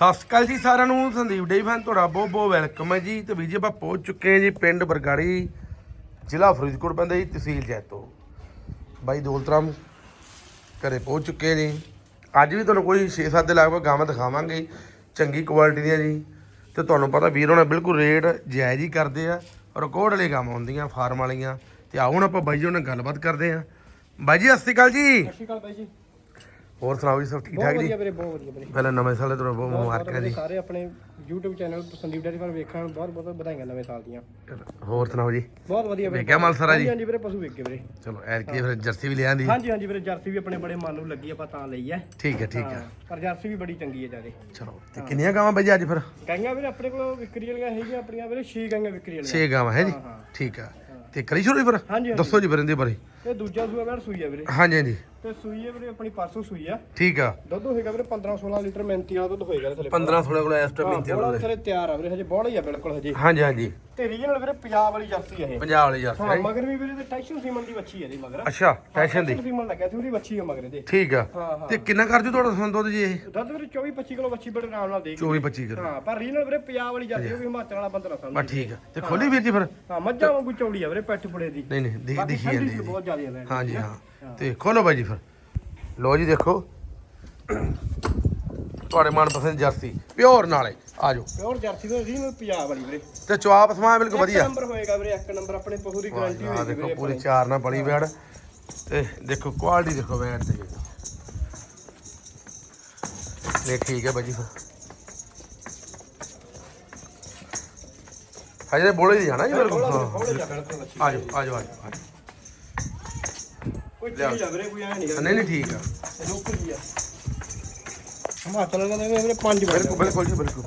ਸਤਿ ਸ਼੍ਰੀ ਅਕਾਲ ਜੀ ਸਾਰਿਆਂ ਨੂੰ। ਸੰਦੀਪ ਡੇ ਫੈਨ ਤੁਹਾਡਾ ਬਹੁਤ ਬਹੁਤ ਵੈਲਕਮ ਹੈ ਜੀ। ਤੇ ਵੀਰ ਜੀ, ਆਪਾਂ ਪਹੁੰਚ ਚੁੱਕੇ ਹਾਂ ਜੀ ਪਿੰਡ ਬਰਗਾੜੀ, ਜ਼ਿਲ੍ਹਾ ਫਰੀਦਕੋਟ ਪੈਂਦਾ ਜੀ, ਤਹਿਸੀਲ ਜੈਤੋ। ਬਾਈ ਦੌਲਤਰਾਮ ਘਰੇ ਪਹੁੰਚ ਚੁੱਕੇ ਜੀ। ਅੱਜ ਵੀ ਤੁਹਾਨੂੰ ਕੋਈ 6-7 ਦੇ ਲਗਭਗ ਗਾਵਾਂ ਦਿਖਾਵਾਂਗੇ ਚੰਗੀ ਕੁਆਲਿਟੀ ਦੀਆਂ ਜੀ। ਤੇ ਤੁਹਾਨੂੰ ਪਤਾ ਵੀਰ ਹੋਣਾ ਬਿਲਕੁਲ ਰੇਟ ਜਾਇਜ਼ ਹੀ ਕਰਦੇ ਆ। ਰਿਕਾਰਡ ਵਾਲੀ ਗਾਵਾਂ ਹੁੰਦੀਆਂ ਫਾਰਮ ਵਾਲੀਆਂ। ਤੇ ਆਓ ਹੁਣ ਆਪਾਂ ਬਾਈ ਜੀ ਨਾਲ ਗੱਲਬਾਤ ਕਰਦੇ ਆ ਬਾਈ ਜੀ, ਸਤਿ ਸ਼੍ਰੀ ਅਕਾਲ ਜੀ। ਸਤਿ ਸ਼੍ਰੀ ਅਕਾਲ ਬਾਈ ਜੀ। ਹੋਰ ਸੁਣਾਓ ਜੀ ਸਭ ਠੀਕ ਬਹੁਤ ਠਾਕ ਜੀ? ਵਧੀਆ ਵੀਰੇ ਬਹੁਤ ਵਧੀਆ ਵੀਰੇ। ਪਹਿਲਾਂ ਨਵੇਂ ਸਾਲ ਦੇ ਤੁਹਾਨੂੰ ਬਹੁਤ ਬਹੁਤ ਮੁਬਾਰਕਾਂ ਜੀ। ਸਾਰੇ ਆਪਣੇ YouTube channel Sandeep dairy farm ਵੇਖਣ ਬਹੁਤ ਬਹੁਤ ਵਧਾਈਆਂ ਨਵੇਂ ਸਾਲ ਦੀਆਂ। ਹੋਰ ਸੁਣਾਓ ਜੀ? ਬਹੁਤ ਵਧੀਆ ਵੀਰੇ। ਵੇਖਿਆ ਮਾਲ ਸਾਰਾ ਜੀ? ਹਾਂਜੀ ਹਾਂਜੀ ਵੀਰੇ ਪਸ਼ੂ ਵੇਖ ਵੀਰੇ। ਚਲੋ ਐਰਕੀ ਫਿਰ ਜਰਸੀ ਵੀ ਲਿਆਂਦੀ ਹਾਂਜੀ ਹਾਂਜੀ ਵੀਰੇ ਜਰਸੀ ਵੀ ਆਪਣੇ ਬੜੇ ਮਨ ਨੂੰ ਲੱਗੀ ਆਪਾਂ ਤਾਂ ਲਈ ਹੈ। ਠੀਕ ਹੈ ਠੀਕ ਹੈ। ਪਰ ਜਰਸੀ ਵੀ ਬੜੀ ਚੰਗੀ ਹੈ ਜਿਆਦੇ। ਚਲੋ ਤੇ ਕਿੰਨੀਆਂ ਗਾਵਾਂ ਬਾਈ ਅੱਜ ਫਿਰ? ਗਾਈਆਂ ਵੀਰੇ ਆਪਣੇ ਕੋਲ ਵਿਕਰੀ ਵਾਲੀਆਂ ਹੈਗੀਆਂ ਆਪਣੀਆਂ ਵੀਰੇ 6 ਗਾਈਆਂ ਵਿਕਰੀ ਵਾਲੀਆਂ। 6 ਗਾਵਾਂ ਹੈ ਜੀ। ਠੀਕ ਆ। ਤੇ ਕਰੀ ਸ਼ੁਰੂ ਫਿਰ? ਹਾਂਜੀ, ਹਾਂਜੀ। ਦੱਸੋ ਜੀ ਫਿਰ ਇਹਦੇ ਬਾਰੇ। ਇਹ ਦੂਜਾ ਸੂਆ ਵੀਰੇ ਸੂਈ ਹੈ ਵੀਰੇ। ਹਾਂਜੀ ਹਾਂਜੀ। ਤੇ ਸੂਈ ਹੈ ਵੀਰੇ ਆਪਣੀ ਪਰਸੋਂ ਸੂਈ ਆ। ਠੀਕ ਆ। ਦੁੱਧ ਹੋਏਗਾ ਵੀਰੇ 15 16 ਲੀਟਰ ਮਿਹਨਤੀ ਵਾਲਾ ਦੁੱਧ ਹੋਏਗਾ ਥਲੇ। 15 16 ਕੋਲ ਇਸ ਟਾਈਮ ਇੰਤਜ਼ਾਰ ਬੋਲਾ ਥਲੇ ਤਿਆਰ ਆ ਵੀਰੇ ਹਜੇ ਬੋਲਾ ਹੀ ਆ ਬਿਲਕੁਲ ਹਜੇ। ਹਾਂਜੀ ਹਾਂਜੀ। ਤੇ ਰੀਜਨਲ ਵੀਰੇ ਪੰਜਾਬ ਵਾਲੀ ਜਰਸੀ ਆ ਇਹ। ਪੰਜਾਬ ਵਾਲੀ ਜਰਸੀ ਹਾਂ ਹੈ ਜੀ। ਮਗਰ ਵੀ ਵੀਰੇ ਤੇ ਟੈਕਸ਼ਨ ਸੀਮਨ ਦੀ ਬੱਚੀ ਹੈ ਦੀ ਮਗਰ। ਅੱਛਾ ਫੈਸ਼ਨ ਦੀ। ਸੀਮਨ ਲੱਗਿਆ ਸੀ ਉਹਦੀ ਬੱਚੀ ਹੈ ਮਗਰ ਦੇ ਠੀਕ ਆ। ਹਾਂ ਹਾਂ। ਤੇ ਕਿੰਨਾ ਕਰ ਜੂ ਤੁਹਾਡਾ ਦੁੱਧ ਜੀ ਇਹ? ਦੁੱਧ ਵੀਰੇ 24 25 ਕਿਲੋ ਬੱਚੀ ਬੜੇ ਆਰਾਮ ਨਾਲ ਦੇ 24 25 ਕਿਲੋ। ਹਾਂ ਪਰ ਰੀਜਨਲ ਵੀਰੇ ਪੰਜਾਬ ਵਾਲੀ ਜਰਸੀ ਉਹ ਵੀ ਹਿਮਾਚਲ ਵਾਲਾ ਬੰਦਾ ਨਾ ਬਸ ਸਮਝ ਠੀਕ ਆ। ਤੇ ਖੋਲੀ ਵੀਰ ਜੀ ਫਿਰ। ਹਾਂ ਮੱਝਾਂ ਵਾਂਗੂ ਚੌੜੀ ਆ ਵੀਰੇ ਪੈਠ ਬੜੇ ਦੀ। ਨਹੀਂ ਨਹੀਂ ਦਿਖ ਬਾਕੀ ਦਿਖੀ ਠੰਡੀ ਜਾਂਦੀ ਸੀ ਜੀ। ਬਹੁਤ ਜ਼ਿਆਦਾ ਹੈ ਹਾਂਜੀ ਹਾਂ। ਤੇ ਖੋਲੋ ਬਾਈ ਜੀ ਫਿਰ। ਲੋ ਜੀ ਦੇਖੋ। ਤੁਹਾਡੇ ਮਨਪਸੰਦ ਜਰਸੀ ਪਿਓਰ ਨਾਲੇ। ਆ ਜਾਓ ਪਿਓਰ ਜਰਸੀ ਤੋਂ ਰੀਜਨਲ ਪੰਜਾਬ ਵਾਲੀ ਵੀਰੇ। ਤੇ ਚਵਾਪ ਸਮਾਂ ਬਿਲਕੁਲ ਵਧੀਆ। ਨੰਬਰ ਹੋਏਗਾ ਵੀਰੇ ਇੱਕ ਨੰਬਰ ਆਪਣੇ ਦੀ ਗਾਰੰਟੀ ਆ ਹੋਏਗੀ ਦੇਖੋ ਵੀਰੇ ਪੂਰੀ ਚਾਰ ਨਾਲ ਬੜੀ ਵੈੜ ਤੇ ਦੇਖੋ ਕੁਆਲਿਟੀ ਦੇਖੋ ਵੈੜ ਦੀ ਲੈ ਠੀਕ ਹੈ ਬਾਜੀ ਫਿਰ। ਹਜੇ ਬੋਲੇ ਜਾਣਾ ਜੀ ਬਿਲਕੁਲ। ਬੱਚੀ ਆ ਜਾਓ ਆ ਜਾਓ ਆ ਜਾਓ, ਆ ਜਾਓ ਕੋਈ ਚੀਜ਼ ਆ ਵੀਰੇ ਕੋਈ ਐ ਨਹੀਂ ਨਹੀਂ ਨਹੀਂ ਠੀਕ ਆ। ਲੋਕਲ ਹੀ ਆ। ਹਿਮਾਚਲ ਵੀਰੇ ਪੰਜ ਬਿਲਕੁਲ ਬਿਲਕੁਲ ਜੀ ਬਿਲਕੁਲ।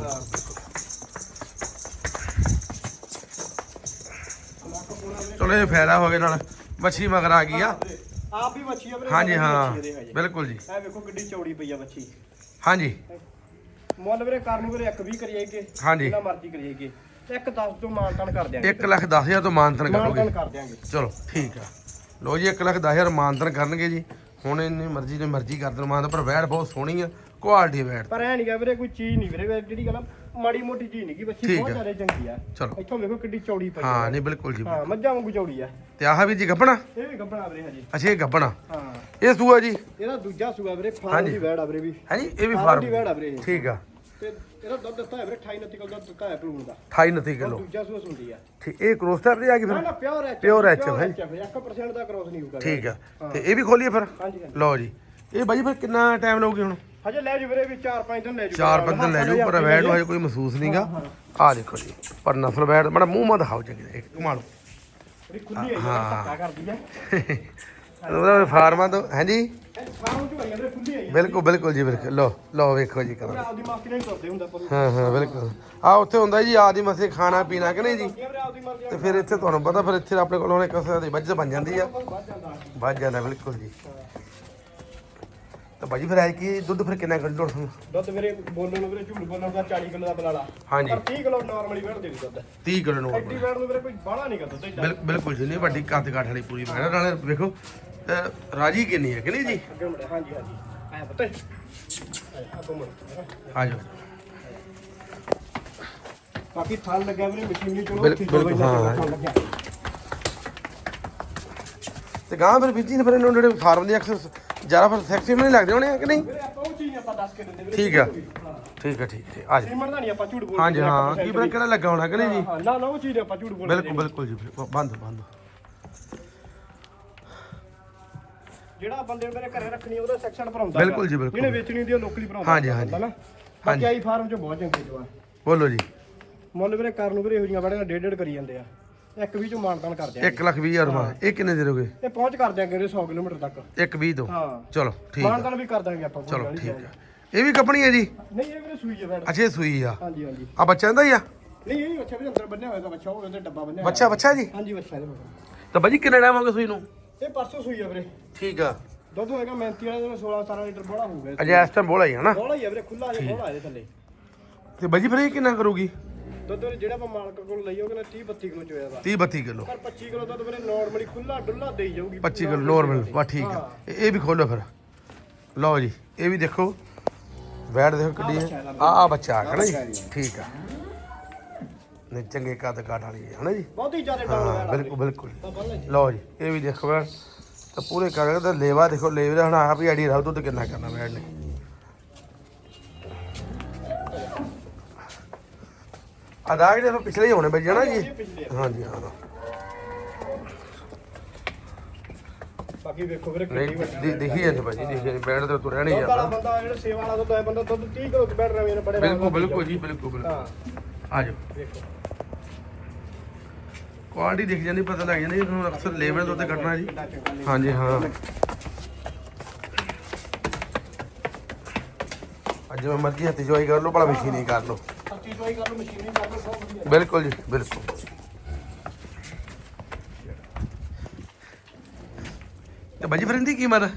ਚਲੋ ਇਹ ਫਾਇਦਾ ਹੋ ਗਿਆ ਨਾਲ। ਮੱਛੀ ਮਗਰ ਆ ਗਈ ਆ। ਆਪ ਵੀ ਬੱਚੀ ਆ ਵੀਰੇ ਹਾਂਜੀ ਹਾਂ। ਬਿਲਕੁਲ ਜੀ। ਇਹ ਵੇਖੋ ਕਿੱਡੀ ਚੌੜੀ ਪਈ ਆ ਬੱਚੀ ਹਾਂਜੀ। ਮੁੱਲ ਵੀਰੇ ਕਰਨ ਵੀਰੇ ਇੱਕ ਵੀ ਕਰੀਏਗੇ ਹਾਂਜੀ। ਜਿੰਨਾ ਮਰਜ਼ੀ ਕਰੀਏਗੇ ਇੱਕ 10 ਤੋਂ ਮਾਨਤਨ ਕਰ ਦਿਆਂਗੇ। 1 ਲੱਖ 10 ਹਜ਼ਾਰ ਤੋਂ ਮਾਨਤਨ ਕਰੋਗੇ। ਮਾਨਤਨ ਕਰ ਦਿਆਂਗੇ। ਚਲੋ ਠੀਕ ਆ। ਲੋ ਜੀ 1 ਲੱਖ 10 ਹਜ਼ਾਰ ਮਾਨਤਨ ਕਰਨਗੇ ਜੀ। ਹੁਣ ਇੰਨੀ ਮਰਜ਼ੀ ਨੇ ਮਰਜ਼ੀ ਕਰ ਦੇਣ। ਮਾਨਤਨ ਪਰ ਵੈੜ ਬਹੁਤ ਸੋਹਣੀ ਆ। ਕੁਆਲਿਟੀ ਵੈੜ ਪਰ ਐ ਨਹੀਂ ਗਾ ਵੀਰੇ ਕੋਈ ਚੀਜ਼ ਨਹੀਂ ਵੀਰੇ ਜਿਹੜੀ ਗੱਲ ਮਾੜੀ ਮੋਟੀ ਚੀਜ਼ ਨਹੀਂ ਗੀ ਬੱਚੀ ਬਹੁਤ। ਜ਼ਿਆਦਾ ਚੰਗੀ ਆ। ਚਲੋ। ਇੱਥੋਂ ਵੇਖੋ ਕਿੱਡੀ ਚੌੜੀ ਪਈ ਹਾਂ ਨਹੀਂ ਬਿਲਕੁਲ ਜੀ ਹਾਂ ਮੱਝਾਂ ਵਾਂਗੂ ਚੌੜੀ ਆ। ਤੇ ਆਹ ਵੀ ਜੀ ਗੱਬਣਾ? ਇਹ ਵੀ ਗੱਭਣਾ ਵੀਰੇ ਹਜੇ। ਅੱਛਾ ਇਹ ਗੱਬਣਾ? ਹਾਂ। ਇਹ ਸੂਆ ਜੀ? ਇਹਦਾ ਦੂਜਾ ਸੂਆ ਵੀਰੇ ਫਾਰਮ ਹਾਂਜੀ। ਦੀ ਵੈੜ ਆ ਵੀਰੇ ਵੀ। ਹੈ ਜੀ ਇਹ ਵੀ ਫਾਰਮ ਦੀ ਵੈੜ ਆ ਵੀਰੇ। ਠੀਕ ਆ। ਤੇ ਇਹਦਾ ਦੁੱਧ ਦਿੱਤਾ ਹੈ ਵੀਰੇ 28 29 ਕਿਲੋ ਦੁੱਧ ਦਿੱਤਾ ਹੈ ਪਲੂਣ ਦਾ। 28 29 ਕਿਲੋ। ਦੂਜਾ ਸੂਆ ਸੁੰਦੀ ਆ। ਠੀਕ ਇਹ ਕ੍ਰੋਸ ਟਾਈਪ ਦੀ ਆ ਗਈ ਫਿਰ? ਨਾ ਪਿਓਰ ਹੈ Pure HF ਹੈ। 1% ਦਾ ਕ੍ਰੋਸ ਨਹੀਂ ਹੋਊਗਾ। ਠੀਕ ਆ। ਤੇ ਇਹ ਵੀ ਖੋਲੀਏ ਫਿਰ? ਹਾਂਜੀ ਹਾਂਜੀ। ਲਓ ਜੀ। ਇਹ ਬਾਈ ਫਿਰ ਕਿੰਨਾ ਟਾਈਮ ਲਊਗੀ ਹੁਣ? ਹਜੇ ਲੈ ਜੂ ਵੀਰੇ ਵੀ 4-5 ਦਿਨ ਲੈ ਜੂ। ਚਾਰ ਬੰਦਨ ਲੈ ਜਾਓ ਪਰ ਵੈੜ ਨੂੰ ਹਜੇ ਕੋਈ ਮਹਿਸੂਸ ਨਹੀਂਗਾ ਆ ਦੇਖੋ ਜੀ ਪਰ ਨਸਲ ਵੈੜ ਮਾੜਾ ਮੂੰਹ ਮਾ ਦਿਖਾਓ ਚੰਗੀ ਤਰ੍ਹਾਂ, ਇੱਕ ਘੁਮਾ ਲਓ। ਬੜੀ ਖੁੱਲੀ ਹੈ ਧੱਕਾ ਕਰਦੀ ਹੈ। ਉਹਦਾ ਫਾਰਮਾਂ ਤੋਂ ਹਾਂਜੀ ਫਾਰਮ ਚ ਹੋਈ ਵੀਰੇ ਖੁੱਲੀ ਹੈ ਬਿਲਕੁਲ ਬਿਲਕੁਲ ਜੀ ਬਿਲਕੁਲ। ਲਓ ਲਓ ਵੇਖੋ ਜੀ ਕਰੋ। ਆਪਦੀ ਮਾਸੀ ਨਾਲ ਹੀ ਤੁਰਦੇ ਹੁੰਦਾ ਪਰ ਹਾਂ ਹਾਂ ਬਿਲਕੁਲ। ਆ ਉੱਥੇ ਹੁੰਦਾ ਜੀ ਆਦੀ ਮਸੇ ਖਾਣਾ ਪੀਣਾ ਕਿ ਨਹੀਂ ਜੀ? ਵੀਰੇ ਆਪਦੀ ਮਰਜ਼ੀ ਤੇ ਫਿਰ ਇੱਥੇ ਤੁਹਾਨੂੰ ਪਤਾ ਫਿਰ ਇੱਥੇ ਆਪਣੇ ਕੋਲ ਉਹਨੇ ਕਿਸੇ ਦੀ ਬੱਜਤ ਬਣ ਜਾਂਦੀ ਆ। ਵੱਜ ਜਾਂਦਾ ਬਿਲਕੁਲ ਜੀ। ਤਾਂ ਭਾਜੀ ਫਿਰ ਐ ਕੀ ਦੁੱਧ ਫਿਰ ਕਿੰਨਾ ਕੱਢ ਲੋੜ ਤੁਹਾਨੂੰ? ਦੁੱਧ ਵੀਰੇ ਬੋਲਣ ਨੂੰ ਵੀਰੇ ਝੂਠ ਬੋਲਣ ਦਾ 40 ਕਿਲੋ ਦਾ ਬਲਾਲਾ। ਹਾਂਜੀ। ਪਰ 30 ਕਿਲੋ ਨਾਰਮਲੀ ਵੇੜ ਦੇ ਦੁੱਧ। 30 ਕਿਲੋ ਨੂੰ ਐਡੀ ਵੇੜ ਨੂੰ ਵੀਰੇ ਕੋਈ ਬਾਹਲਾ ਨਹੀਂ ਕਰਦਾ ਦੁੱਧ ਬਿਲ- ਬਿਲਕੁਲ ਜੀ ਨਹੀਂ ਵੱਡੀ ਕੱਦ ਕਾਠ ਵਾਲੀ ਪੂਰੀ ਬੈਠਾ। ਨਾਲੇ ਵੇਖੋ ਤੇ ਰਾਜੀ ਕਿੰਨੀ ਹੈ ਕਿ ਨਹੀਂ ਜੀ? ਅੱਗੇ ਮੁੜੇ ਹਾਂਜੀ ਹਾਂਜੀ। ਐ ਪਤਾ। ਅੱਗੋਂ ਮੁੜ। ਆ ਜਾਓ। ਬਾਕੀ ਥਲ ਲੱਗਿਆ ਵੀਰੇ ਮਸ਼ੀਨਰੀ ਚਲੋ ਬਿਲ- ਠੀਕ ਬਿਲਕੁਲ, ਹਾਂ। ਥਲ ਲੱਗਿਆ ਤੇ ਗਾਂ ਫਿਰ ਬੀਜੀ ਨੇ ਫਿਰ ਇਹਨਾਂ ਨੂੰ ਜਿਹੜੇ ਫਾਰਮ ਦੇ ਅਕਸਰ ਜ਼ਿਆਦਾ ਫਿਰ ਸੈਕਸੀ ਨਹੀਂ ਲੱਗਦੇ ਹੋਣੇ ਆ ਕਿ ਨਹੀਂ? ਆਪਾਂ ਉਹ ਚੀਜ਼ ਆਪਾਂ ਦੱਸ ਕੇ ਦਿੰਦੇ ਵੀਰੇ ਠੀਕ ਆ। ਠੀਕ ਹੈ ਠੀਕ ਹੈ ਆ। ਜਾਓ ਸੀਮਰ ਦਾ ਨਹੀਂ ਆਪਾਂ ਝੂਠ ਬੋਲਦੇ ਹਾਂਜੀ ਹਾਂ ਕੀ ਪਤਾ ਕਿਹੜਾ ਲੱਗਾ ਹੋਣਾ ਕਿ ਨਹੀਂ ਜੀ। ਹਾਂ ਨਾ ਨਾ ਉਹ ਚੀਜ਼ ਆਪਾਂ ਝੂਠ ਬੋਲਦੇ ਬਿਲਕੁਲ ਬਿਲਕੁਲ ਜੀ ਬਿਲਕੁਲ। ਬੰਦ ਬੰਦ। ਜਿਹੜਾ ਬੰਦੇ ਮੇਰੇ ਘਰੇ ਰੱਖਣੀ ਉਹਦਾ ਸੈਕਸ਼ਨ ਭਰਾਉਂਦਾ ਬਿਲਕੁਲ ਜੀ, ਬਿਲਕੁਲ। ਜਿਹਨੇ ਵੇਚਣੀ ਹੁੰਦੀ ਉਹ ਲੋਕਲੀ ਭਰਾਉਂਦਾ ਹਾਂਜੀ, ਹਾਂਜੀ। ਹੁੰਦਾ ਨਾ। ਬਾਕੀ ਆਈ ਫਾਰਮ ਚ ਬਹੁਤ ਚੰਗੇ ਜਵਾ ਬੋਲੋ ਜੀ। ਮੁੱਲ ਵੀਰੇ ਕਰਨ ਨੂੰ ਵੀਰੇ ਇਹੋ ਜਿਹੀਆਂ ਬੜੀਆਂ ਡੇਢ ਡੇਢ ਕਰੀ ਜਾਂਦੇ ਆ। ਇੱਕ ਵੀ ਚੋਂ ਮਾਨਤਾਨ ਕਰਦੇ ਆ 1 ਲੱਖ 20 ਹਜ਼ਾਰ ਰੁਪਏ ਇਹ ਕਿੰਨੇ ਦੇ ਦੋਗੇ ਇਹ ਪਹੁੰਚ ਕਰ ਦਿਆਂਗੇ ਵੀਰੇ 100 ਕਿਲੋਮੀਟਰ ਤੱਕ। 1 20 ਦੋ ਹਾਂ। ਚਲੋ ਠੀਕ ਆ। ਮਾਨਤਾਨ ਵੀ ਕਰ ਦਾਂਗੇ ਆਪਾਂ ਕੋਈ ਚਲੋ ਗੱਲ। ਠੀਕ ਆ। ਇਹ ਵੀ ਕੱਪਣੀ ਹੈ ਜੀ? ਨਹੀਂ ਇਹ ਵੀਰੇ ਸੂਈ ਹੈ ਬੈਠ ਅੱਛਾ ਇਹ ਸੂਈ ਆ। ਹਾਂਜੀ ਹਾਂਜੀ। ਆ ਬੱਚਾ ਇਹਦਾ ਹੀ ਆ? ਨਹੀਂ ਇਹ ਬੱਚਾ ਵੀ ਅੰਦਰ ਬੰਨਿਆ ਹੋਇਆ ਤਾਂ ਬੱਚਾ ਹੋਵੇ ਤੇ ਡੱਬਾ ਬੰਨਿਆ ਬੱਚਾ ਬੱਚਾ ਜੀ। ਹਾਂਜੀ ਬੱਚਾ ਇਹਦੇ ਮਗਰ। ਤਾਂ ਬਾਜੀ ਕਿੰਨਾ ਟਾਈਮ ਹੋ ਗਿਆ ਸੂਈ ਨੂੰ? ਇਹ ਪਰਸੋਂ ਸੂਈ ਹੈ ਵੀਰੇ। ਠੀਕ ਆ। ਦੁੱਧ ਹੋਏਗਾ 35 ਵਾਲੇ ਦਿਨ 16 17 ਲੀਟਰ ਬੋਲਾ ਹੋਊਗਾ ਅਜੇ ਇਸ ਟਾਈਮ ਬੋਲਾ ਹੀ ਹੈ ਨਾ? ਬੋਲਾ ਹੀ ਹੈ ਵੀਰੇ ਖੁੱਲਾ ਹੈ ਬੋਲਾ ਇਹਦੇ ਥੱਲੇ। ਤੇ ਬਾਜੀ ਫਿਰ ਇਹ ਕਿੰਨਾ ਕਰੂਗੀ? ਦੁੱਧ ਵੀਰੇ ਜਿਹੜਾ ਆਪਾਂ ਮਾਲਕ ਕੋਲ ਲਈ ਉਹ ਕਹਿੰਦਾ 30 32 ਕਿਲੋ ਚੋਇਆ ਦਾ 30 32 ਕਿਲੋ। ਪਰ 25 ਕਿਲੋ ਦੁੱਧ ਵੀਰੇ ਨਾਰਮਲੀ ਖੁੱਲਾ ਡੁੱਲਾ ਦੇਈ ਜਾਊਗੀ। 25 ਕਿਲੋ ਨੋਰਮਲ ਵਾ ਠੀਕ ਆ। ਇਹ ਵੀ ਖੋਲੋ ਫਿਰ। ਲਓ ਜੀ ਇਹ ਵੀ ਦੇਖੋ। ਵੈੜ ਦੇਖੋ ਕਿੱਡੀ ਹੈ। ਆ ਆ ਬੱਚਾ ਆ ਨਾ। ਜੀ? ਠੀਕ ਆ। ਨੇ ਚੰਗੇ ਕੱਦ ਕਾਠ ਵਾਲੀ ਹੈ ਹਨਾ ਜੀ? ਬਹੁਤ ਹੀ ਜ਼ਿਆਦਾ ਹਾਂ ਵੈੜ ਬਿਲਕੁਲ ਬਿਲਕੁਲ। ਲਓ ਜੀ ਇਹ ਵੀ ਦੇਖੋ ਵੈੜ ਤਾਂ ਪੂਰੇ ਕਰ ਦਾ ਲੇਵਾ ਦੇਖੋ ਲੇਵੇ ਦਾ ਹੁਣ ਆਪ ਹੀ ਰਹੂ ਦੁੱਧ ਕਿੰਨਾ ਕਰਨਾ ਵੈੜ ਨੇ। ਅਦਾਗ ਦੇ ਪਿਛਲੇ ਹੀ ਹੋਣੇ ਬਈ ਜਣਾ ਜੀ। ਹਾਂਜੀ ਹਾਂ। ਬਾਕੀ ਵੇਖੋ ਵੀਰੇ ਕਿੰਨੀ ਵੱਡੀ ਦਿਖੀ ਜਾਂਦੇ ਭਾਜੀ ਦਿਖੀ ਜਾਂਦੇ ਬੈਠ ਤੇ ਤੁਰਿਆ ਨਹੀਂ ਜਾਂਦਾ। ਬੰਦਾ ਜਿਹੜਾ ਸੇਵਾ ਵਾਲਾ ਦੁੱਧ ਹੈ ਬੰਦਾ ਦੁੱਧ 30 ਕਿਲੋ ਬੈਠ ਰਹੇ ਨੇ ਬੜੇ ਬਿਲਕੁਲ ਬਿਲਕੁਲ ਜੀ ਬਿਲਕੁਲ ਬਿਲਕੁਲ। ਹਾਂ। ਆ ਜਾਓ। ਵੇਖੋ। ਕੁਆਲਿਟੀ ਦਿਖ ਜਾਂਦੀ ਪਤਾ ਲੱਗ ਜਾਂਦੀ ਤੁਹਾਨੂੰ ਅਕਸਰ ਲੇਵਲ ਤੋਂ ਤੇ ਕੱਟਣਾ ਜੀ। ਹਾਂਜੀ ਹਾਂ। ਅੱਜ ਮੈਂ ਮਰਜ਼ੀ ਹੱਥੀ ਜੋਈ ਕਰ ਲਓ ਭਲਾ ਮਸ਼ੀਨ ਹੀ ਕਰ ਲਓ। ਸੱਚੀ ਚੋਈ ਕਰ ਲਓ ਮਸ਼ੀਨੀ ਕਰ ਲਓ ਬਹੁਤ ਵਧੀਆ ਬਿਲਕੁਲ ਜੀ ਬਿਲਕੁਲ। ਤੇ ਬਾਜੀ ਫਿਰ ਇਹਦੀ ਕੀਮਤ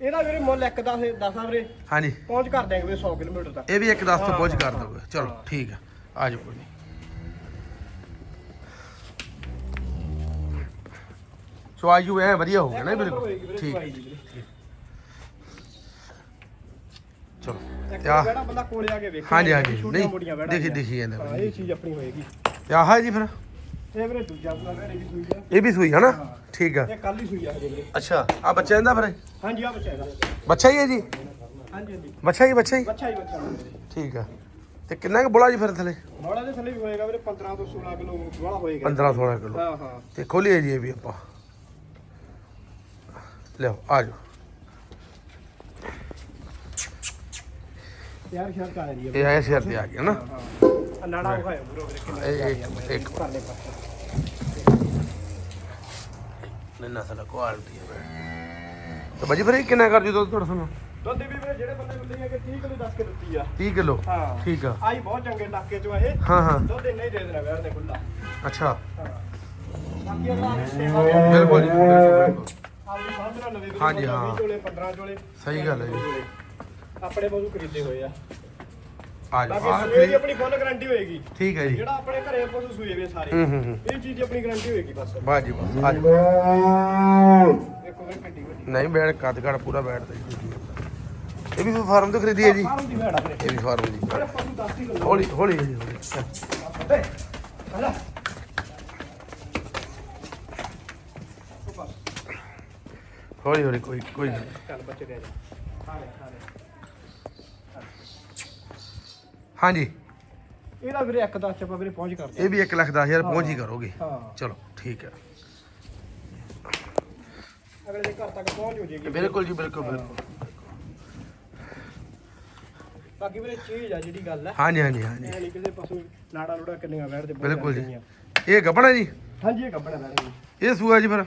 ਇਹਦਾ ਵੀਰੇ ਮੁੱਲ ਇੱਕ 10 10 ਆ ਵੀਰੇ। ਹਾਂਜੀ। ਪਹੁੰਚ ਕਰ ਦਿਆਂਗੇ ਵੀਰੇ 100 ਕਿਲੋਮੀਟਰ ਤੱਕ। ਇਹ ਵੀ ਇੱਕ 10 ਤੋਂ ਪਹੁੰਚ ਕਰ ਦੋਗੇ ਚਲੋ ਠੀਕ ਆ। ਆ ਜਾਓ ਕੋਈ ਨਹੀਂ ਸੋ ਆਜੂ ਐ ਵਧੀਆ ਹੋ ਗਿਆ ਨਾ ਬਿਲਕੁਲ। ਠੀਕ। ਬੰਦਾ ਕੋਲੇ ਆ ਕੇ ਵੇਖੇ। ਹਾਂਜੀ ਹਾਂਜੀ। ਨਹੀਂ ਦਿਖੀ। ਦਿਖੀ ਜਾਂਦਾ। ਹਾਂ ਇਹ ਚੀਜ਼ ਆਪਣੀ ਹੋਏਗੀ। ਤੇ ਆਹ ਜੀ ਫਿਰ? ਇਹ ਵੀਰੇ ਦੂਜਾ ਪੂਰਾ ਦੀ ਸੂਈ ਆ। ਇਹ ਵੀ ਸੂਈ ਹੈ ਨਾ? ਠੀਕ ਆ। ਇਹ ਕੱਲ ਹੀ ਸੂਈ ਆ ਹਜੇ ਵੀਰੇ। ਅੱਛਾ ਆ ਬੱਚਾ ਇਹਦਾ ਫਿਰ? ਹਾਂਜੀ ਆ ਬੱਚਾ ਇਹਦਾ। ਬੱਚਾ ਹੀ ਹੈ ਜੀ? ਹਾਂਜੀ ਹਾਂਜੀ। ਬੱਚਾ ਹੀ ਬੱਚਾ ਹੀ? ਬੱਚਾ ਹੀ ਬੱਚਾ ਠੀਕ ਆ। ਤੇ ਕਿੰਨਾ ਕੁ ਬੋਲਾ ਜੀ ਫਿਰ ਥਲੇ? ਮੋੜਾ ਦੇ ਥੱਲੇ ਵੀ ਹੋਏਗਾ ਵੀਰੇ 15 ਤੋਂ 16 ਕਿਲੋ ਵਾਲਾ ਹੋਏਗਾ। 15 16 ਕਿਲੋ। ਹਾਂ ਹਾਂ। ਤੇ ਖੋਲੀਏ ਜੀ ਇਹ ਵੀ ਆਪਾਂ। ਲਿਓ ਆ ਜਾਓ। ਯਾਰ ਰਹੀ ਹੈ। ਇਹ ਆਇਆ ਸਿਰ ਤੇ ਆ ਗਿਆ ਨਾ। ਨਾੜਾ ਹੋਇਆ ਬਰੋ ਵੀਰੇ ਕਿੰਨਾ ਇਹ ਇੱਕ ਇੱਕ। ਪਰਲੇ ਪਾਸੇ ਨੇ ਨਸਲ ਕੁਆਲਿਟੀ ਹੈ ਤੇ ਬਾਜੀ ਫਿਰ ਇਹ ਕਿੰਨਾ ਕਰ ਜੂ ਦੁੱਧ ਤੁਹਾਡਾ ਸਾਨੂੰ ਦੁੱਧ ਵੀ ਵੀਰੇ ਜਿਹੜੇ ਬੰਦੇ ਨੂੰ ਲਈਆਂ ਕਿ 30 ਕਿਲੋ ਦੱਸ ਕੇ ਦਿੱਤੀ ਆ। 30 ਕਿਲੋ? ਹਾਂ। ਠੀਕ ਆ। ਆਈ ਬਹੁਤ ਚੰਗੇ ਟਾਕੇ ਚੋਂ ਇਹ। ਹਾਂ ਹਾਂ। ਦੁੱਧ ਇੰਨਾ ਹੀ ਦੇ ਦੇਣਾ ਵੀਰ ਨੇ ਖੁੱਲਾ ਅੱਛਾ। ਹਾਂ। ਬਾਕੀ ਅਗਲਾ ਨੇ ਸੇਵਾ ਦੇ ਬਿਲਕੁਲ ਜੀ ਬਿਲਕੁਲ ਬਿਲਕੁਲ। ਆਪਣੀ ਸਾਹਮਣੇ ਨਵੇਂ ਵੀਰੇ ਹਾਂਜੀ, ਬੰਦਾ ਹਾਂ। 20 ਚੋਲੇ 15 ਚੋਲੇ ਸਹੀ ਗੱਲ ਹੈ ਜੀ। ਚੋਲੇ। ਆਪਣੇ ਬੋਲੂ ਖਰੀਦੇ ਹੋਏ ਆ। ਆ ਬਾਕੀ ਜਾਓ ਸੂਏ ਦੀ ਆ ਆਪਣੀ ਫੁੱਲ ਗਾਰੰਟੀ ਹੋਏਗੀ। ਠੀਕ ਹੈ ਜੀ। ਜਿਹੜਾ ਆਪਣੇ ਘਰੇ ਪਸ਼ੂ ਸੂਏ ਵੇ ਸਾਰੇ। ਹੂੰ ਹੂੰ ਹੂੰ। ਇਹ ਚੀਜ਼ ਦੀ ਆਪਣੀ ਗਾਰੰਟੀ ਹੋਏਗੀ ਬਸ। ਬਾਜੀ ਬਸ ਆ ਜਾਓ ਦੇਖੋ ਵੀਰੇ ਕਿੱਡੀ ਵੱਡੀ ਨਹੀਂ ਬੈਠ ਕੱਦ ਕੱਦ ਪੂਰਾ ਬੈਠਦਾ ਜੀ ਇਹ ਵੀ ਫਾਰਮ ਤੋਂ ਖਰੀਦੀ ਹੈ ਜੀ? ਫਾਰਮ ਦੀ ਭੈੜਾ ਵੀਰੇ ਇਹ ਵੀ ਫਾਰਮ ਦੀ। ਮੇਰੇ ਪਸ਼ੂ ਦੱਸ ਹੀ ਲਓ ਹੌਲੀ ਹੌਲੀ ਜੀ ਹੌਲੀ। ਏ ਹਲਾ ਹੌਲੀ ਹੌਲੀ ਕੋਈ ਕੋਈ ਨਹੀਂ ਚੱਲ ਬੱਚੇ ਦੇ ਜਾ। ਖਾ ਲੈ ਖਾ ਲੈ। ਹਾਂਜੀ। ਇਹਦਾ ਵੀਰੇ ਇੱਕ ਦਸ ਚ ਆਪਾਂ ਵੀਰੇ ਪਹੁੰਚ ਕਰਦੇ ਇਹ ਵੀ 1 ਲੱਖ 10000 ਪਹੁੰਚ ਹੀ ਕਰੋਗੇ। ਹਾਂ। ਚਲੋ ਠੀਕ ਹੈ। ਅਗਲੇ ਦੇ ਘਰ ਤੱਕ ਪਹੁੰਚ ਹੋ ਜਾਏਗੀ। ਬਿਲਕੁਲ ਜੀ ਬਿਲਕੁਲ ਬਿਲਕੁਲ। ਬਾਕੀ ਵੀਰੇ ਚੀਜ਼ ਆ ਜਿਹੜੀ ਗੱਲ ਹੈ ਹਾਂਜੀ ਹਾਂਜੀ ਹਾਂਜੀ। ਇਹ ਨਹੀਂ ਕਿਸੇ ਪਸ਼ੂ ਨਾੜਾ ਲੋੜਾ ਕਿੰਨੀਆਂ ਬੈਠਦੇ ਬਿਲਕੁਲ ਜੀ। ਇਹ ਗੱਬਣਾ ਜੀ? ਹਾਂਜੀ ਇਹ ਕੱਪੜਾ ਬੈਠਦੇ ਇਹ ਸੂਆ ਜੀ ਫਿਰ?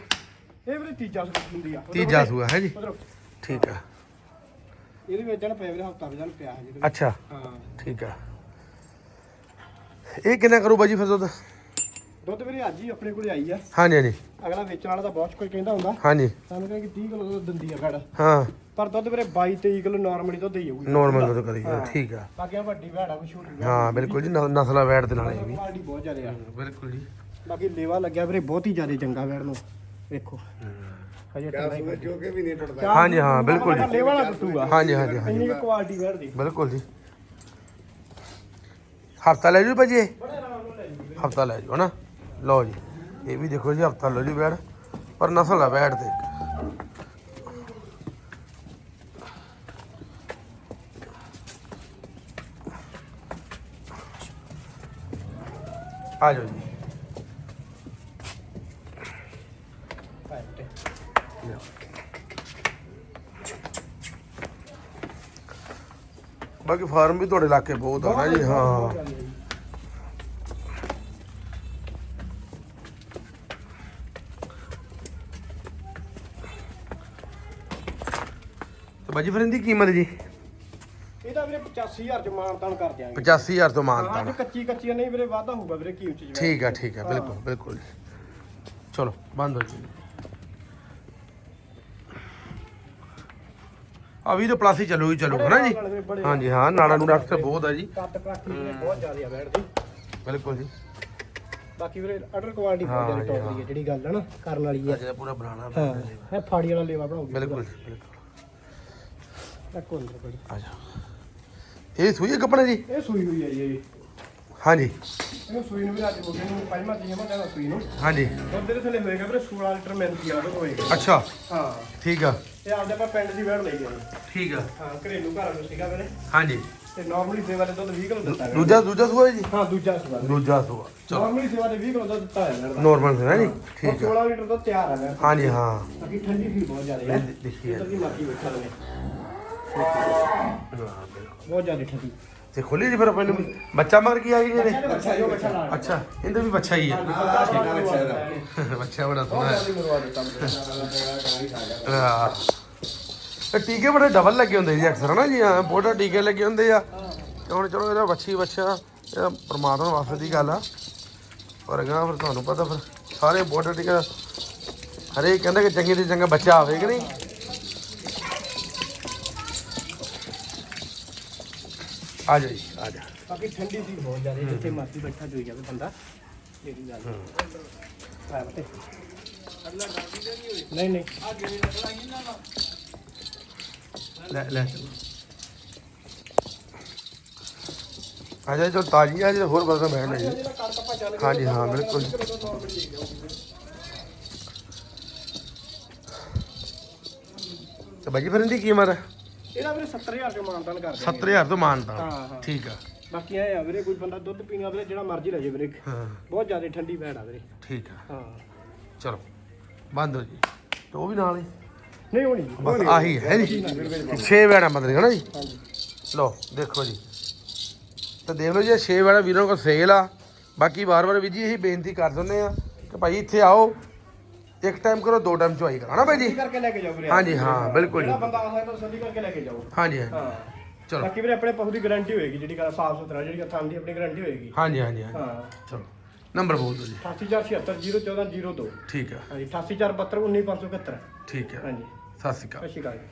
ਇਹ ਵੀਰੇ ਤੀਜਾ ਸੂਟ ਹੁੰਦੀ ਆ। ਤੀਜਾ ਸੂਆ ਹੈ ਜੀ? ਉਧਰੋਂ। ਠੀਕ ਆ। ਇਹਦੇ ਵਿੱਚ ਜਣ ਪਿਆ ਵੀਰੇ ਹਫਤਾ ਵਜਨ ਪਿਆ ਹੈ ਜਿਹਦੇ ਅੱਛਾ। ਹਾਂ। ਠੀਕ ਆ। ਇਹ ਕਿੰਨਾ ਕਰੂ ਬਾਜੀ ਫਿਰ ਦੁੱਧ? ਦੁੱਧ ਵੀਰੇ ਅੱਜ ਹੀ ਆਪਣੇ ਕੋਲੇ ਆਈ ਆ। ਹਾਂਜੀ ਹਾਂਜੀ। ਅਗਲਾ ਵੇਚਣ ਵਾਲਾ ਤਾਂ ਬਹੁਤ ਕੁਝ ਕਹਿੰਦਾ ਹੁੰਦਾ। ਹਾਂਜੀ। ਸਾਨੂੰ ਕਹਿੰਦੇ ਕਿ 30 ਕਿਲੋ ਦੁੱਧ ਦਿੰਦੀ ਆ ਫੜ ਹਾਂ। ਪਰ ਦੁੱਧ ਵੀਰੇ 22 23 ਕਿਲੋ ਨਾਰਮਲੀ ਦੁੱਧ ਹੀ ਜਾਊਗੀ ਨੋਰਮਲ ਦੁੱਧ ਕਰੀ ਹਾਂ। ਠੀਕ ਆ। ਬਾਕੀ ਆ ਵੱਡੀ ਭੈੜਾ ਕੋਈ ਛੋਟੀ ਹਾਂ ਬਿਲਕੁਲ ਜੀ ਨ- ਨਸਲਾ ਵੈਟ ਦੇ ਨਾਲ ਇਹ ਵੀ। ਕੁਆਲਿਟੀ ਬਹੁਤ ਜ਼ਿਆਦਾ ਆ। ਬਿਲਕੁਲ ਜੀ। ਬਾਕੀ ਲੇਵਾ ਲੱਗਿਆ ਵੀਰੇ ਬਹੁਤ ਹੀ ਜ਼ਿਆਦਾ ਚੰਗਾ ਵੈੜ ਨੂੰ। ਵੇਖੋ। ਹਜੇ ਟੰਗਾ ਜੋ ਕਿ ਵੀ ਨਹੀਂ ਟੁੱਟਦਾ। ਹਾਂਜੀ ਹਾਂ ਬਿਲਕੁਲ ਜੀ। ਲੇਵਾ ਨਾ ਟੁੱਟੂਗਾ। ਹਾਂਜੀ ਹਾਂਜੀ ਹਾਂਜੀ। ਇੰਨੀ ਕੁਆਲਿਟੀ ਵੈੜ ਦੀ। ਬਿਲਕੁਲ ਜੀ। ਹਫਤਾ ਲੈ ਜੂ ਭਾਜੀ ਇਹ? ਹਫਤਾ ਲੈ ਜਾਓ ਨਾ ਲਓ ਜੀ ਇਹ ਵੀ ਦੇਖੋ ਜੀ ਹਫਤਾ ਲਓ ਜੀ ਬੈੜ ਪਰ ਨਸਲ ਆ ਬੈੜ ਤੇ। ਆ ਜਾਓ ਜੀ। ਬਾਕੀ ਫਾਰਮ ਵੀ ਤੁਹਾਡੇ ਇਲਾਕੇ ਬਹੁਤ ਆ ਨਾ ਜੀ ਹਾਂ। ਤੇ ਬਾਜੀ ਫਿਰ ਇਹਦੀ ਕੀਮਤ ਜੀ? ਇਹਦਾ ਵੀਰੇ 85000 ਚ ਮਾਨਤਾਨ ਕਰ ਦਿਆਂਗੇ। 85000 ਤੋਂ ਹਾਂ ਮਾਨਤਾ ਕੱਚੀ ਕੱਚੀਆਂ ਨਹੀਂ ਵੀਰੇ ਵਾਧਾ ਹੋਊਗਾ ਵੀਰੇ ਕੀਮਤ ਚ ਠੀਕ ਆ ਠੀਕ ਆ ਬਿਲਕੁਲ ਬਿਲਕੁਲ। ਚਲੋ ਬੰਦ ਹੋ ਜੀ ਆ ਵੀ ਤਾਂ ਪਲਾਸੀ ਚੱਲੂਗੀ ਚੱਲੂਗਾ ਨਾ ਜੀ। ਹਾਂਜੀ ਹਾਂ ਨਾੜਾ ਨੂੰ ਰੱਖ ਤੇ ਬਹੁਤ ਆ ਜੀ। ਕੱਟ ਕਾਠੀ ਵੀਰੇ ਬਹੁਤ ਜ਼ਿਆਦਾ ਆ ਬੈਠਦੀ ਬਿਲਕੁਲ ਜੀ। ਬਾਕੀ ਵੀਰੇ ਅਡਰ ਕੁਆਲਿਟੀ ਹਾਂ ਬਹੁਤ ਜ਼ਿਆਦਾ ਜੀ, ਟੌਪ ਦੀ ਹੈ ਜਿਹੜੀ ਗੱਲ ਹੈ ਨਾ ਕਰਨ ਵਾਲੀ ਹੈ ਅਜੇ ਪੂਰਾ ਬਣਾਉਣਾ ਹਾਂ ਇਹ ਫਾੜੀ ਵਾਲਾ ਲੇਵਾ ਬਣਾਉਗੀ। ਬਿਲਕੁਲ ਜੀ, ਬਿਲਕੁਲ। ਇੱਕ ਅੰਦਰ ਬੜੀ। ਆ ਜਾ। ਇਹ ਸੂਈ ਹੈ ਕੱਪੜੇ ਜੀ ਇਹ ਸੂਈ ਹੋਈ ਹੈ ਜੀ। ਹਾਂਜੀ। ਇਹਨੂੰ ਸੂਈ ਨੂੰ ਵੀ ਅੱਜ ਹੋ ਗਏ ਨੂੰ ਪੰਜਵਾਂ ਮੈਂ ਕਹਿੰਦਾ ਸੂਈ ਨੂੰ। ਹਾਂਜੀ। ਦੁੱਧ ਦੇ ਥੱਲੇ ਹੋਏਗਾ ਵੀਰੇ 16 ਲੀਟਰ ਮਿਲਦੀ ਆ ਉਹ ਹੋਏਗਾ ਅੱਛਾ। ਹਾਂ। ਠੀਕ ਆ। ਇਹ ਆਪਦੇ ਆਪਾਂ ਪਿੰਡ ਦੀ ਵੜ ਲਈ ਗਏ ਠੀਕ ਆ। ਹਾਂ ਘਰੇਲੂ ਘਰ ਨੂੰ ਸੀਗਾ ਵੀਰੇ। ਹਾਂਜੀ। ਤੇ ਨਾਰਮਲੀ ਸੇਵਾ ਦੇ ਦੁੱਧ 20 ਕਿਲੋ ਦਿੱਤਾ ਹੈ ਦੂਜਾ ਦੂਜਾ ਸੂਆ ਹੈ ਜੀ? ਹਾਂ ਦੂਜਾ ਸੂਆ ਦੂਜਾ ਸੂਆ ਚਲੋ। ਨਾਰਮਲੀ ਸੇਵਾ ਦੇ 20 ਕਿਲੋ ਦੁੱਧ ਦਿੱਤਾ ਹੈ ਨੋਰਮਲ ਹੈ ਜੀ? ਠੀਕ ਆ। 16 ਲੀਟਰ ਦੁੱਧ ਤਿਆਰ ਹੈ ਹਾਂਜੀ ਹਾਂ। ਬਾਕੀ ਠੰਡੀ ਵੀ ਬਹੁਤ ਜ਼ਿਆਦਾ ਹੈ ਇਹ ਦੇਖੀਏ ਇੱਧਰ ਦੀ ਮਾਤੀ ਬੈਠਾ ਲਵੇ ਬਹੁਤ ਜ਼ਿਆਦਾ ਠੰਡੀ। ਤੇ ਖੋਲੀ ਜੀ ਫਿਰ ਪਹਿਲੇ ਬੱਚਾ ਮਰ ਗਿਆ ਜੀ ਇਹਦੇ? ਬੱਚਾ ਜੋ ਬੱਚਾ ਨਾਲ। ਅੱਛਾ ਇਹਦੇ ਵੀ ਬੱਚਾ ਹੀ ਹੈ ਬੱਚਾ ਬੜਾ ਸੋਹਣਾ ਹੈ। ਹਾਂ। ਇਹ ਟੀਕੇ ਬੜੇ ਡਬਲ ਲੱਗੇ ਹੁੰਦੇ ਜੀ ਅਕਸਰ ਹਨਾ ਜੀ? ਹਾਂ ਬੋਡਾ ਟੀਕੇ ਲੱਗੇ ਹੁੰਦੇ ਆ। ਤੇ ਹੁਣ ਚਲੋ ਇਹਦਾ ਬੱਚੀ ਬੱਚਾ ਪਰਮਾਤਮਾ ਵਾਸਤੇ ਦੀ ਗੱਲ ਆ। ਪਰ ਅਗਾਂਹ ਫਿਰ ਤੁਹਾਨੂੰ ਪਤਾ ਫਿਰ ਸਾਰੇ ਬੋਡਾ ਟੀਕੇ ਹਰੇਕ ਕਹਿੰਦਾ ਕਿ ਚੰਗੀ ਤੇ ਚੰਗਾ ਬੱਚਾ ਆਵੇ ਕਿ ਨਹੀਂ? ਆ ਜਾ ਜੀ ਆ ਜਾ। ਬਾਕੀ ਠੰਡੀ ਸੀ ਬਹੁਤ ਜ਼ਿਆਦਾ ਜਿੱਥੇ ਮਰਜ਼ੀ ਬੈਠਾ જોઈ ਜਾਵੇ ਬੰਦਾ। ਜਿਹੜੀ ਗੱਲ ਹੈ। ਬਤੇ ਨਹੀਂ ਨਹੀਂ। ਲੈ ਲੈ ਚਲੋ। ਆ ਜਾ ਜੋ ਤਾਜੀ ਆ ਜੀ ਹੋਰ ਬਸ ਕੱਪਾ ਚੱਲ ਹਾਂਜੀ ਹਾਂ ਬਿਲਕੁਲ। ਤੇ ਬਾਜੀ ਫਿਰ ਇਹਦੀ ਕੀਮਤ ਇਹਦਾ ਵੀਰੇ 70000 ਰੁਪਏ ਮਾਨਤਾਨ ਕਰਦੇ 70000 ਤੋਂ ਮਾਨਤਾ ਹਾਂ, ਹਾਂ। ਠੀਕ ਆ। ਬਾਕੀ ਇਹ ਆ ਵੀਰੇ ਕੋਈ ਬੰਦਾ ਦੁੱਧ ਪੀਣਾ ਵੀਰੇ ਜਿਹੜਾ ਮਰਜ਼ੀ ਲੈ ਜੇ ਵੀਰੇ ਹਾਂ। ਬਹੁਤ ਜ਼ਿਆਦਾ ਠੰਡੀ ਭੈੜ ਆ ਵੀਰੇ। ਠੀਕ ਆ। ਹਾਂ। ਚਲੋ ਬੰਦ ਹੋ ਜੀ। ਤੇ ਉਹ ਵੀ ਨਾਲ ਹੀ। ਨਹੀਂ ਹੋਣੀ ਬਸ। ਆਹੀ ਹੈ ਜੀ। 6 ਵੈਣਾ ਮਤਲਬ ਹੈ ਨਾ ਜੀ? ਲਓ ਦੇਖੋ ਜੀ। ਤੇ ਦੇਖ ਲਓ ਜੀ 6 ਵੈਣਾ ਵੀਰਾਂ ਕੋਲ ਸੇਲ ਆ। ਬਾਕੀ ਵਾਰ-ਵਾਰ ਵੀ ਜੀ ਇਹੀ ਬੇਨਤੀ ਕਰ ਦਿੰਦੇ ਆ ਕਿ ਭਾਈ ਇੱਥੇ ਆਓ। ਇੱਕ ਟਾਈਮ ਕਰੋ ਦੋ ਟਾਈਮ ਚੁਆਈ ਕਰੋ ਹਨਾ ਭਾਈ ਜੀ? ਕਰਕੇ ਲੈ ਕੇ ਜਾਓ ਵੀਰੇ ਹਾਂਜੀ ਹਾਂ ਬਿਲਕੁਲ ਜਿਹੜਾ ਜੀ। ਬੰਦਾ ਆ ਸਕਦਾ ਤਸੱਲੀ ਕਰਕੇ ਲੈ ਕੇ ਜਾਓ ਹਾਂਜੀ ਹਾਂ। ਚਲੋ। ਬਾਕੀ ਵੀਰੇ ਆਪਣੇ ਪਸ਼ੂ ਦੀ ਗਾਰੰਟੀ ਹੋਏਗੀ ਜਿਹੜੀ ਗੱਲ ਸਾਫ਼ ਸੁਥਰਾ ਜਿਹੜੀ ਥਾਂ ਦੀ ਆਪਣੀ ਗਾਰੰਟੀ ਹੋਏਗੀ। ਹਾਂਜੀ ਹਾਂਜੀ ਹਾਂ। ਚਲੋ ਨੰਬਰ ਬੋਲ ਦਿਓ ਜੀ। 887701402 ਠੀਕ ਆ ਹਾਂਜੀ 88472197571 ਠੀਕ ਆ ਹਾਂਜੀ। ਸਤਿ ਸ਼੍ਰੀ ਅਕਾਲ। ਸਤਿ ਸ਼੍ਰੀ ਅਕਾਲ ਜੀ।